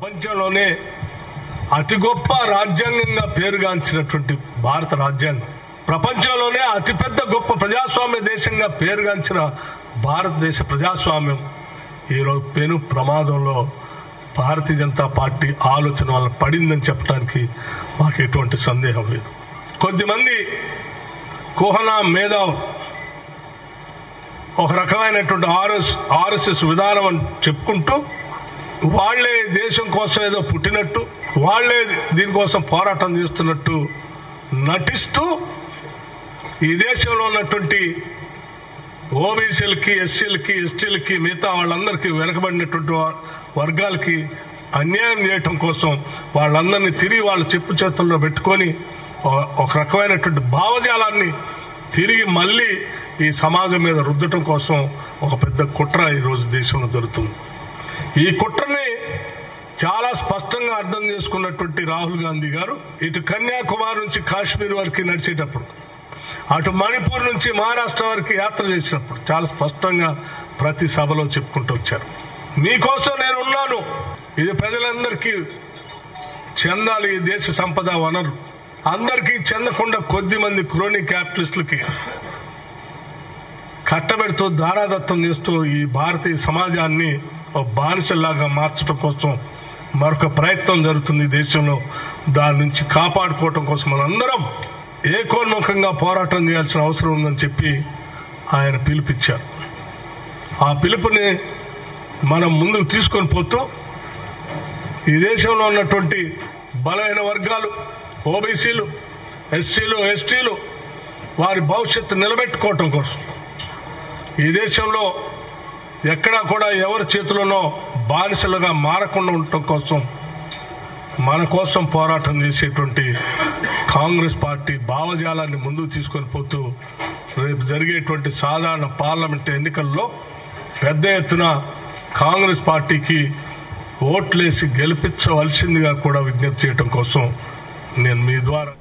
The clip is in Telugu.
ప్రపంచంలోనే అతి గొప్ప రాజ్యాంగంగా పేరుగాంచినటువంటి భారత రాజ్యాంగం. ప్రపంచంలోనే అతిపెద్ద గొప్ప ప్రజాస్వామ్య దేశంగా పేరుగాంచిన భారతదేశ ప్రజాస్వామ్యం. ఈరోజు పెను ప్రమాదంలో భారతీయ జనతా పార్టీ ఆలోచన వల్ల పడిందని చెప్పడానికి మాకు ఎటువంటి సందేహం లేదు. కొద్దిమంది కుహనా మేధావు ఒక రకమైనటువంటి ఆర్ఎస్ ఆర్ఎస్ఎస్ విధానం అని చెప్పుకుంటూ వాళ్ళే దేశం కోసం ఏదో పుట్టినట్టు వాళ్ళే దీనికోసం పోరాటం చేస్తున్నట్టు నటిస్తూ ఈ దేశంలో ఉన్నటువంటి ఓబీసీలకి ఎస్సీలకి ఎస్టీలకి మిగతా వాళ్ళందరికీ వెనకబడినటువంటి వర్గాలకి అన్యాయం చేయటం కోసం వాళ్ళందరినీ తిరిగి వాళ్ళ చెప్పు చేతుల్లో పెట్టుకొని ఒక- రకమైనటువంటి భావజాలాన్ని తిరిగి మళ్ళీ ఈ సమాజం మీద రుద్దటం కోసం ఒక పెద్ద కుట్ర ఈరోజు దేశంలో దొరుకుతుంది ఈ కుట్ర స్పష్టంగా అర్థం చేసుకున్నటువంటి రాహుల్ గాంధీ గారు ఇటు కన్యాకుమారి నుంచి కాశ్మీర్ వరకు నడిచేటప్పుడు అటు మణిపూర్ నుంచి మహారాష్ట్ర వరకు యాత్ర చేసినప్పుడు చాలా స్పష్టంగా ప్రతి సభలో చెప్పుకుంటూ వచ్చారు. మీకోసం నేను ఉన్నాను. ఇది ప్రజలందరికీ చెందాలి ఈ దేశ సంపద వనరు. అందరికీ చెందకుండా కొద్ది మంది క్రోనీ క్యాపిటలిస్టులకి కట్టబెడుతూ దారాదత్తం చేస్తూ ఈ భారతీయ సమాజాన్ని బానిసలాగా బానిసల్లాగా మార్చడం కోసం మరొక ప్రయత్నం జరుగుతుంది ఈ దేశంలో. దాని నుంచి కాపాడుకోవటం కోసం మనందరం ఏకోన్ముఖంగా పోరాటం చేయాల్సిన అవసరం ఉందని చెప్పి ఆయన పిలిపించారు ఆ పిలుపుని మనం ముందుకు తీసుకొని పోతూ ఈ దేశంలో ఉన్నటువంటి బలమైన వర్గాలు ఓబీసీలు ఎస్సీలు ఎస్టీలు వారి భవిష్యత్తు నిలబెట్టుకోవటం కోసం ఈ దేశంలో ఎక్కడా కూడా ఎవరి చేతిలోనో బానిసలుగా మారకుండా ఉండటం కోసం మన కోసం పోరాటం చేసేటువంటి కాంగ్రెస్ పార్టీ భావజాలాన్ని ముందుకు తీసుకొని పోతూ రేపు జరిగేటువంటి సాధారణ పార్లమెంట్ ఎన్నికల్లో పెద్ద ఎత్తున కాంగ్రెస్ పార్టీకి ఓట్లేసి గెలిపించవలసిందిగా కూడా విజ్ఞప్తి చేయడం కోసం నేను మీ ద్వారా